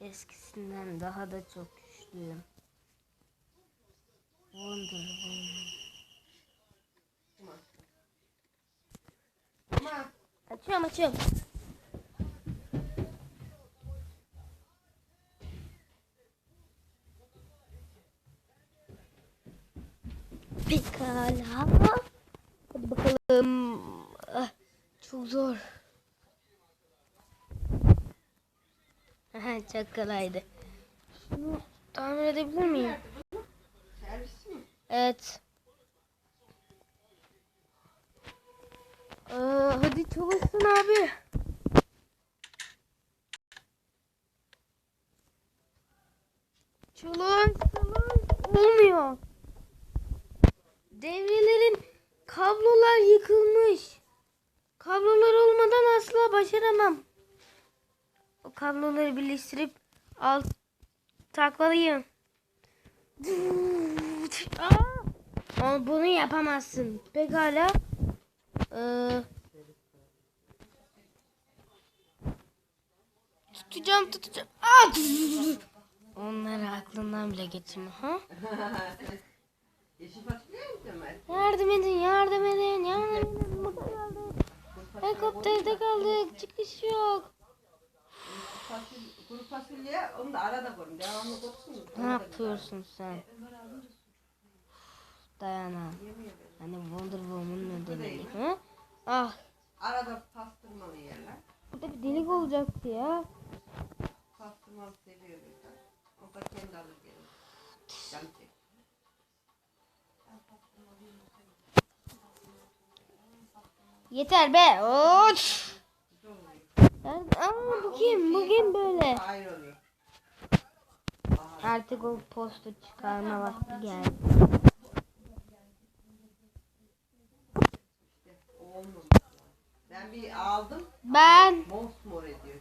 eskisinden daha da çok güçlüyüm. Wonder Woman. Açıyorum açıyorum. Pekala. Bakalım. Ah, çok zor. Çok kolaydı. Şunu tamir edebilir miyim? Evet. Aa, hadi çalışsın abi. Çalış, çalış. Olmuyor. Devrelerin kablolar yıkılmış. Kablolar olmadan asla başaramam. O kabloları birleştirip alt takmalıyım. Aa! Bunu yapamazsın. Pekala. Ee, tutacağım tutacağım. Aa! Onları aklından bile geçirme. Ha? Yardım edin, yardım edin, yardım edin. Helikopterde kaldık. Çıkış yok. Fasulye, kuru fasulye onu da arada koyun. Devamlı koysun. Ne yapıyorsun sen? Dayana. Hani Wonder Woman ne demek? Ha? Ah, Arada pastırmalı yerler. burada bir delik olacaktı ya. Pastırmalı seviyor insan. O da kendi alır gelir. Can çek. Yeter be. Oç. Kim? Bu kim böyle? Artık o postu çıkarma vakti geldi. Ben bir aldım. Ben Mosmor ediyor.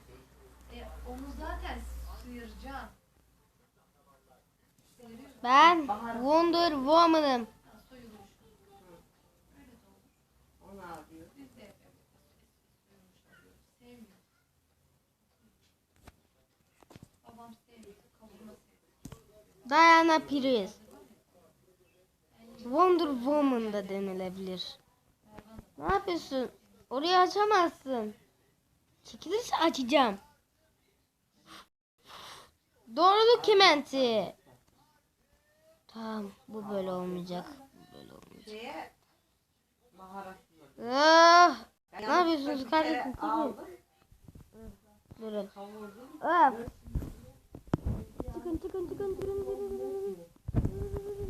E, onu zaten sıyıracaksın. ben Wonder Woman'ım. Onu al Diana Prince. Wonder Woman da denilebilir. Ne yapıyorsun? Orayı açamazsın. Çekilirse açacağım. Doğruluk kementi. Tamam bu böyle olmayacak. Bu böyle olmayacak. Ah, Ne yapıyorsunuz kardeşim? Aldım. durun. Kavurdum. Çıkın çıkın çıkın çıkın çıkın.